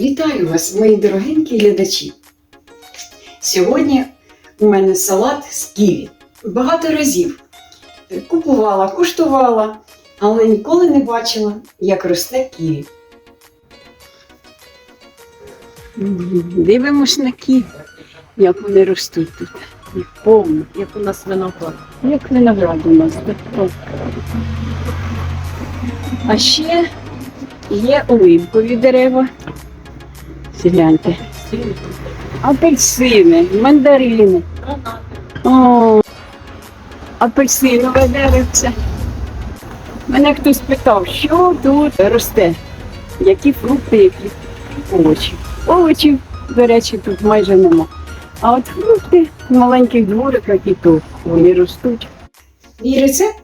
Вітаю вас, мої дорогенькі глядачі. Сьогодні у мене салат з ківі. Багато разів купувала, куштувала, але ніколи не бачила, як росте ківі. Дивимось на ківі, як вони ростуть тут. Їх повно, як у нас виноград. Як виноград у нас. А ще є оливкові дерева. Гляньте. Апельсини, мандарини. О, апельсинове деревце. Мене хтось питав, що тут росте, які фрукти, які овочі. Овочів, до речі, тут майже нема. А от фрукти в маленьких двориках і то вони ростуть. Мій рецепт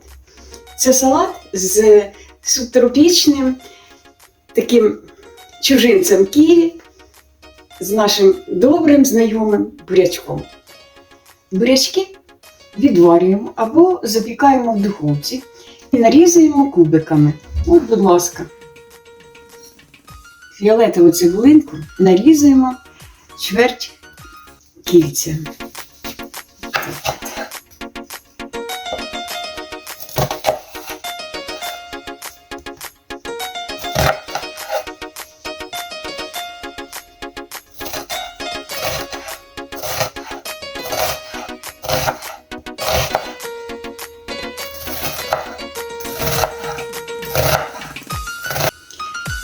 це салат з субтропічним таким чужинцем ківі з нашим добрим знайомим бурячком. Бурячки відварюємо або запікаємо в духовці і нарізуємо кубиками. От, будь ласка, фіолетову цибулинку нарізуємо чверть кільця.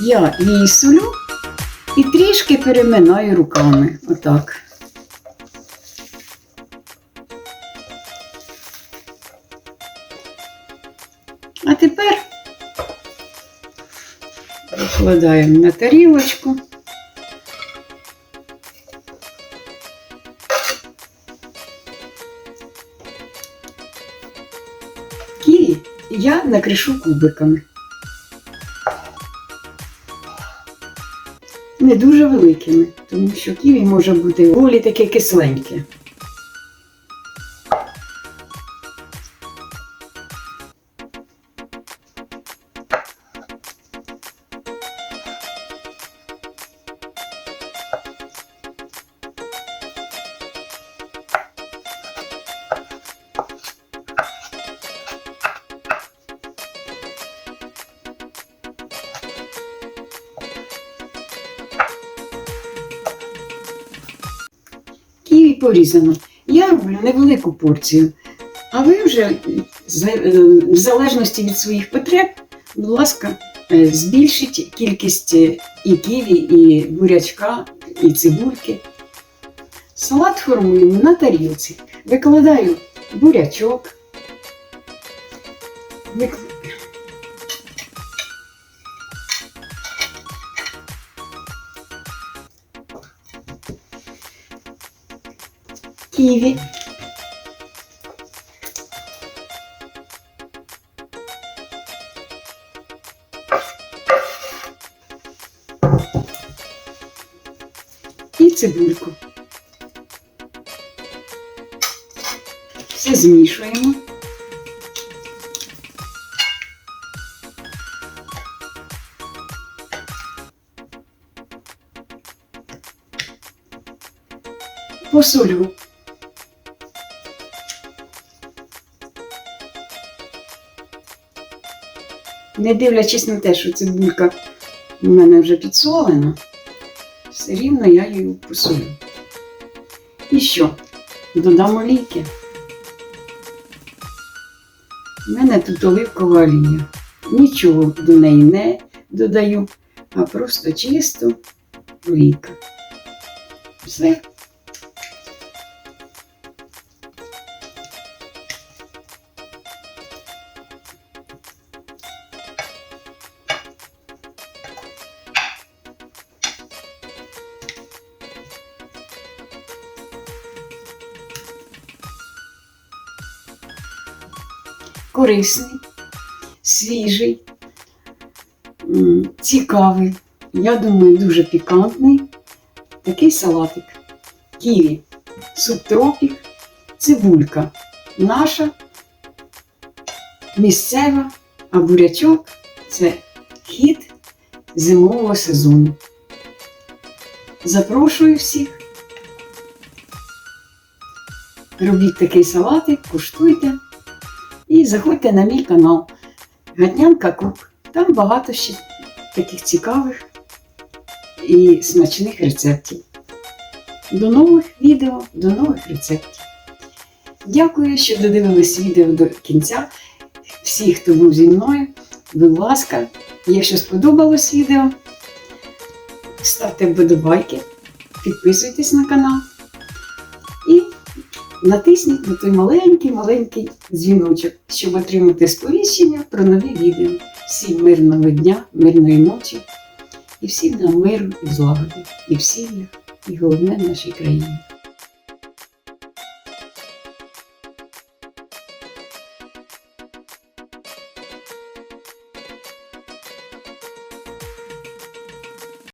Я її солю і трішки переминаю руками. Отак. А тепер викладаємо на тарілочку. Ківі я накришу кубиками. Не дуже великими, тому що ківі може бути волі таке кисленьке. Порізано. Я роблю невелику порцію. А ви вже е, в залежності від своїх потреб, будь ласка, е, збільшіть кількість е, і ківі, і бурячка, і цибульки. Салат формуємо на тарілці. Викладаю бурячок. Ківі. І цибульку. Все змішуємо. Посолю. Не дивлячись на те, що цибулька у мене вже підсолена, все рівно я її посолю. І що? Додам олійки. У мене тут оливкова олія. Нічого до неї не додаю, а просто чисто олійка. Все. Корисний, свіжий, цікавий. Я думаю, дуже пікантний. Такий салатик. Ківі, субтропік, цибулька. Наша місцева, а бурячок це хід зимового сезону. Запрошую всіх. Робіть такий салатик, куштуйте. І заходьте на мій канал Гатнянка Кук. Там багато ще таких цікавих і смачних рецептів. До нових відео, до нових рецептів. Дякую, що додивились відео до кінця. Всі, хто був зі мною, будь ласка, якщо сподобалось відео, ставте вподобайки, підписуйтесь на канал натисніть на той маленький-маленький дзвіночок, щоб отримати сповіщення про нові відео. Всім мирного дня, мирної ночі і всім нам миру і злагоди, і в сім'ях, і головне в нашій країні.